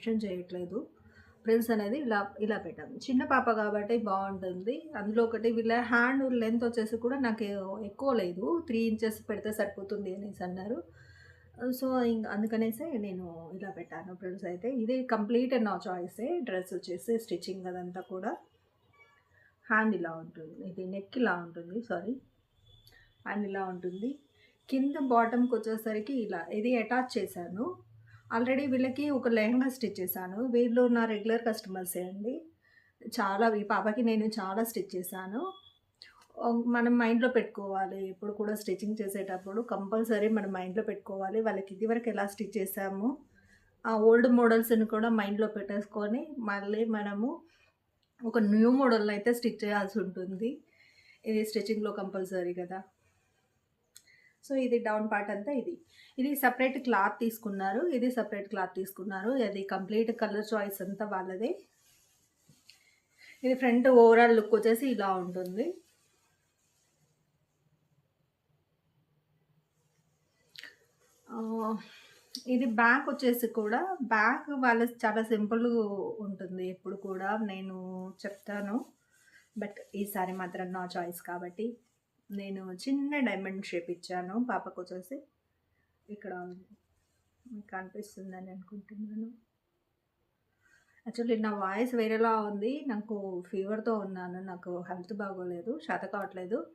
Mention చేయట్లేదు. Prince అనేది ఇలా ఇలా పెట్టాను. చిన్న పాప కాబట్టి బాగుంటుంది. అందులో ఒకటి వీళ్ళ హ్యాండ్ లెంత్ వచ్చేసి కూడా నాకు ఎక్కువ లేదు. త్రీ ఇంచెస్ పెడితే సరిపోతుంది అనేసి అన్నారు. సో ఇంక అందుకనేసే నేను ఇలా పెట్టాను ఫ్రెండ్స్ అయితే. ఇది కంప్లీట్ నా చాయిసే. డ్రెస్ వచ్చేసి స్టిచ్చింగ్ అదంతా కూడా. హ్యాండ్ ఇలా ఉంటుంది. ఇది నెక్ ఇలా ఉంటుంది. సారీ. హ్యాండ్ ఇలా ఉంటుంది. కింద బాటమ్కి వచ్చేసరికి ఇలా ఇది అటాచ్ చేశాను. ఆల్రెడీ వీళ్ళకి ఒక లెహంగా స్టిచ్ చేశాను. వీళ్ళు నా రెగ్యులర్ కస్టమర్సే అండి. చాలా ఈ పాపకి నేను చాలా స్టిచ్ చేశాను. మనం మైండ్లో పెట్టుకోవాలి. ఎప్పుడు కూడా స్టిచ్చింగ్ చేసేటప్పుడు కంపల్సరీ మనం మైండ్లో పెట్టుకోవాలి. వాళ్ళకి ఇదివరకు ఎలా స్టిచ్ చేసాము ఆ ఓల్డ్ మోడల్స్ని కూడా మైండ్లో పెట్టేసుకొని మళ్ళీ మనము ఒక న్యూ మోడల్ అయితే స్టిచ్ చేయాల్సి ఉంటుంది. ఇది స్టిచ్చింగ్లో కంపల్సరీ కదా. సో ఇది డౌన్ పార్ట్ అంతా ఇది. ఇది సపరేట్ క్లాత్ తీసుకున్నారు. ఇది సపరేట్ క్లాత్ తీసుకున్నారు. అది కంప్లీట్ కలర్ చాయిస్ అంతా వాళ్ళదే. ఇది ఫ్రంట్ ఓవరాల్ లుక్ వచ్చేసి ఇలా ఉంటుంది. ఇది బ్యాక్ వచ్చేసి కూడా బ్యాక్ వాళ్ళ చాలా సింపుల్ ఉంటుంది. ఎప్పుడు కూడా నేను చెప్తాను. బట్ ఈసారి మాత్రం నా చాయిస్ కాబట్టి. నేను చిన్న డైమండ్ షేప్ ఇచ్చాను పాపకు వచ్చేసి. ఇక్కడ మీకు కనిపిస్తుందని అనుకుంటున్నాను. యాక్చువల్లీ నా వాయిస్ వేరేలా ఉంది. నాకు ఫీవర్తో ఉన్నాను. నాకు హెల్త్ బాగోలేదు. శాత కావట్లేదు.